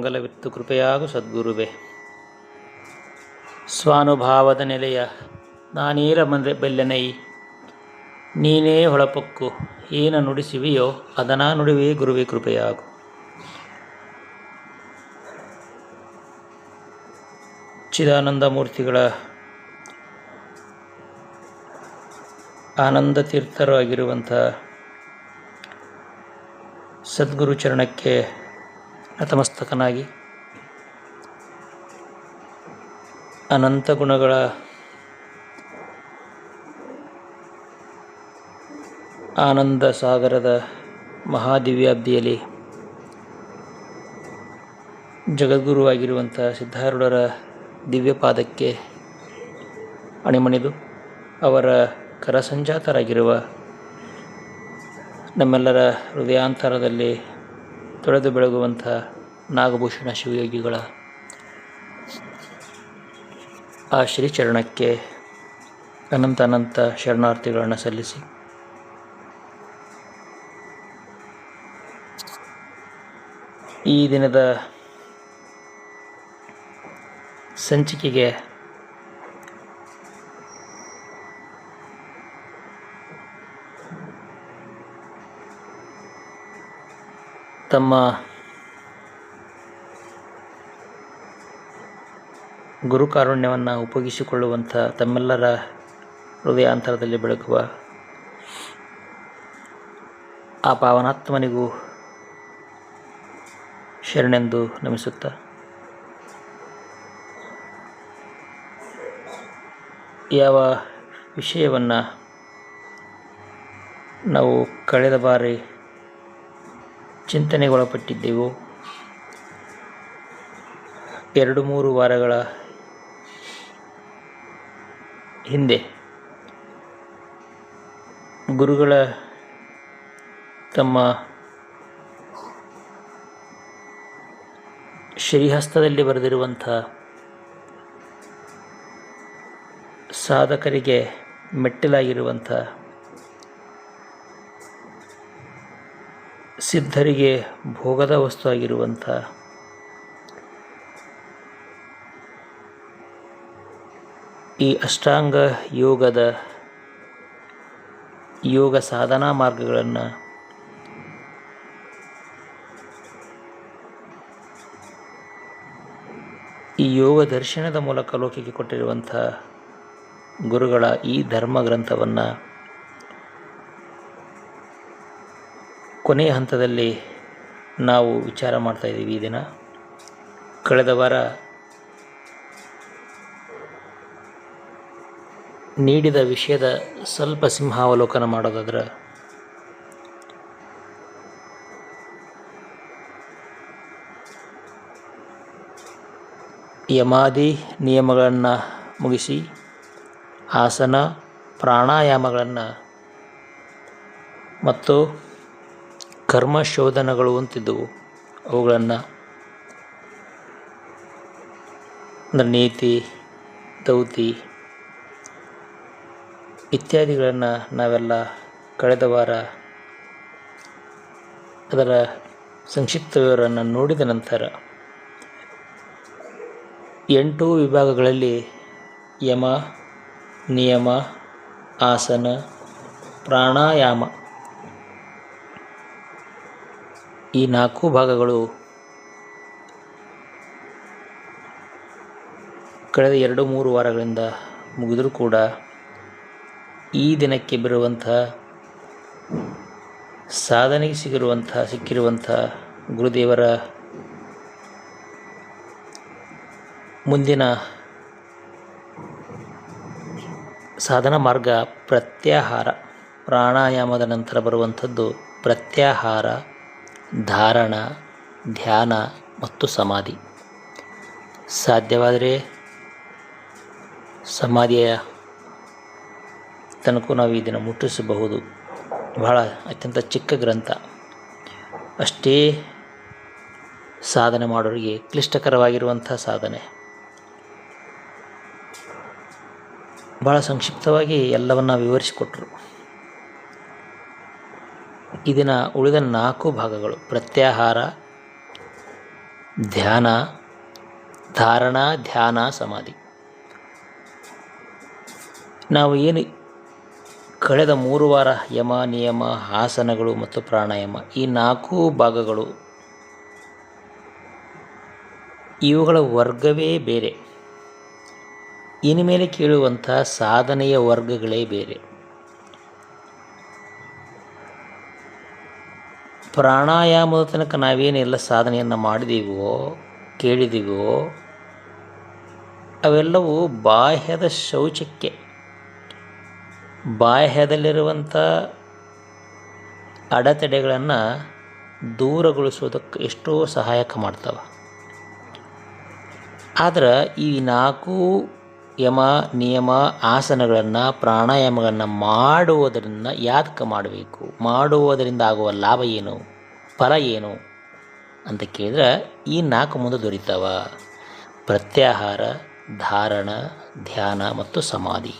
ಮಂಗಲವಿತ್ತು ಕೃಪೆಯಾಗು ಸದ್ಗುರುವೆ. ಸ್ವಾನುಭಾವದ ನೆಲೆಯ ನಾನೀರ ಮಂದ್ರೆ ಬೆಲ್ಲನೈ. ನೀನೇ ಹೊಳಪಕ್ಕು, ಏನ ನುಡಿಸಿವಿಯೋ ಅದನ ನುಡಿವೆ ಗುರುವೆ ಕೃಪೆಯಾಗು. ಚಿದಾನಂದ ಮೂರ್ತಿಗಳ ಆನಂದ ತೀರ್ಥರು ಆಗಿರುವಂಥ ಸದ್ಗುರು ಚರಣಕ್ಕೆ ನತಮಸ್ತಕನಾಗಿ ಅನಂತ ಗುಣಗಳ ಆನಂದ ಸಾಗರದ ಮಹಾದಿವ್ಯಾಬ್ದಿಯಲ್ಲಿ ಜಗದ್ಗುರುವಾಗಿರುವಂಥ ಸಿದ್ಧಾರೂಢರ ದಿವ್ಯಪಾದಕ್ಕೆ ಅಣಿಮಣಿದು ಅವರ ಕರಸಂಜಾತರಾಗಿರುವ ನಮ್ಮೆಲ್ಲರ ಹೃದಯಾಂತರದಲ್ಲಿ ತೊಳೆದು ಬೆಳಗುವಂಥ ನಾಗಭೂಷಣ ಶಿವಯೋಗಿಗಳ ಆ ಶ್ರೀಚರಣಕ್ಕೆ ಅನಂತ ಅನಂತ ಶರಣಾರ್ಥಿಗಳನ್ನು ಸಲ್ಲಿಸಿ. ಈ ದಿನದ ಸಂಚಿಕೆಗೆ ತಮ್ಮ ಗುರುಕಾರುಣ್ಯವನ್ನು ಉಪಯೋಗಿಸಿಕೊಳ್ಳುವಂಥ ತಮ್ಮೆಲ್ಲರ ಹೃದಯಾಂತರದಲ್ಲಿ ಬೆಳಗುವ ಆ ಪಾವನಾತ್ಮನಿಗೂ ಶರಣೆಂದು ನಮಿಸುತ್ತ. ಯಾವ ವಿಷಯವನ್ನು ನಾವು ಕಳೆದ ಬಾರಿ ಚಿಂತನೆಗೊಳಪಟ್ಟಿದ್ದೆವು. ಎರಡು ಮೂರು ವಾರಗಳ ಹಿಂದೆ ಗುರುಗಳ ತಮ್ಮ ಶ್ರೀಹಸ್ತದಲ್ಲಿ ಬರೆದಿರುವಂಥ ಸಾಧಕರಿಗೆ ಮೆಟ್ಟಿಲಾಗಿರುವಂಥ ಸಿದ್ಧರಿಗೆ ಭೋಗದ ವಸ್ತು ಆಗಿರುವಂಥ ಈ ಅಷ್ಟಾಂಗ ಯೋಗದ ಯೋಗ ಸಾಧನಾ ಮಾರ್ಗಗಳನ್ನು ಈ ಯೋಗ ದರ್ಶನದ ಮೂಲಕ ಲೋಕಕ್ಕೆ ಕೊಟ್ಟಿರುವಂಥ ಗುರುಗಳ ಈ ಧರ್ಮ ಗ್ರಂಥವನ್ನು ಕೊನೆಯ ಹಂತದಲ್ಲಿ ನಾವು ವಿಚಾರ ಮಾಡ್ತಾಯಿದ್ದೀವಿ ಈ ದಿನ. ಕಳೆದ ವಾರ ನೀಡಿದ ವಿಷಯದ ಸ್ವಲ್ಪ ಸಿಂಹಾವಲೋಕನ ಮಾಡೋದಾದ್ರೆ ಯಮಾದಿ ನಿಯಮಗಳನ್ನು ಮುಗಿಸಿ ಆಸನ ಪ್ರಾಣಾಯಾಮಗಳನ್ನು ಮತ್ತು ಕರ್ಮ ಶೋಧನಗಳು ಅಂತಿದ್ದವು. ಅವುಗಳನ್ನು ನೀತಿ, ದೌತಿ ಇತ್ಯಾದಿಗಳನ್ನು ನಾವೆಲ್ಲ ಕಳೆದ ವಾರ ಅದರ ಸಂಕ್ಷಿಪ್ತ ವಿವರವನ್ನು ನೋಡಿದ ನಂತರ ಎಂಟು ವಿಭಾಗಗಳಲ್ಲಿ ಯಮ, ನಿಯಮ, ಆಸನ, ಪ್ರಾಣಾಯಾಮ ಈ ನಾಲ್ಕು ಭಾಗಗಳು ಕಳೆದ ಎರಡು ಮೂರು ವಾರಗಳಿಂದ ಮುಗಿದರೂ ಕೂಡ ಈ ದಿನಕ್ಕೆ ಬರುವಂತಹ ಸಾಧನೆಗೆ ಸಿಗಿರುವಂಥ, ಸಿಕ್ಕಿರುವಂಥ ಗುರುದೇವರ ಮುಂದಿನ ಸಾಧನ ಮಾರ್ಗ ಪ್ರತ್ಯಾಹಾರ. ಪ್ರಾಣಾಯಾಮದ ನಂತರ ಬರುವಂಥದ್ದು ಪ್ರತ್ಯಾಹಾರ. ಧಾರಣ, ಧ್ಯಾನ ಮತ್ತು ಸಮಾಧಿ. ಸಾಧ್ಯವಾದರೆ ಸಮಾಧಿಯ ತನಕ ನಾವು ಇದನ್ನು ದಿನ ಮುಟ್ಟಿಸಬಹುದು. ಬಹಳ ಅತ್ಯಂತ ಚಿಕ್ಕ ಗ್ರಂಥ. ಅಷ್ಟೇ ಸಾಧನೆ ಮಾಡೋರಿಗೆ ಕ್ಲಿಷ್ಟಕರವಾಗಿರುವಂಥ ಸಾಧನೆ. ಭಾಳ ಸಂಕ್ಷಿಪ್ತವಾಗಿ ಎಲ್ಲವನ್ನು ವಿವರಿಸಿಕೊಟ್ರು. ಈ ದಿನ ಉಳಿದ ನಾಲ್ಕು ಭಾಗಗಳು. ಪ್ರತ್ಯಾಹಾರ, ಧ್ಯಾನ, ಧಾರಣ, ಧ್ಯಾನ, ಸಮಾಧಿ. ನಾವು ಏನು ಕಳೆದ ಮೂರು ವಾರ ಯಮ, ನಿಯಮ, ಆಸನಗಳು ಮತ್ತು ಪ್ರಾಣಾಯಾಮ ಈ ನಾಲ್ಕು ಭಾಗಗಳು ಇವುಗಳ ವರ್ಗವೇ ಬೇರೆ. ಇನ್ಮೇಲೆ ಕೇಳುವಂಥ ಸಾಧನೆಯ ವರ್ಗಗಳೇ ಬೇರೆ. ಪ್ರಾಣಾಯಾಮದ ತನಕ ನಾವೇನೆಲ್ಲ ಸಾಧನೆಯನ್ನು ಮಾಡಿದೀವೋ, ಕೇಳಿದೀವೋ, ಅವೆಲ್ಲವೂ ಬಾಹ್ಯದ ಶೌಚಕ್ಕೆ. ಬಾಹ್ಯದಲ್ಲಿರುವಂಥ ಅಡೆತಡೆಗಳನ್ನು ದೂರಗೊಳಿಸೋದಕ್ಕೆ ಎಷ್ಟೋ ಸಹಾಯಕ ಮಾಡ್ತವೆ. ಆದ್ರೆ ಈ ನಾಲ್ಕು ಯಮ, ನಿಯಮ, ಆಸನಗಳನ್ನು, ಪ್ರಾಣಾಯಾಮಗಳನ್ನು ಮಾಡುವುದರಿಂದ ಯಾತಕ ಮಾಡಬೇಕು? ಮಾಡುವುದರಿಂದ ಆಗುವ ಲಾಭ ಏನು? ಫಲ ಏನು? ಅಂತ ಕೇಳಿದ್ರೆ, ಈ ನಾಲ್ಕು ಮುಂದೆ ದೊರೀತಾವ. ಪ್ರತ್ಯಾಹಾರ, ಧಾರಣ, ಧ್ಯಾನ ಮತ್ತು ಸಮಾಧಿ.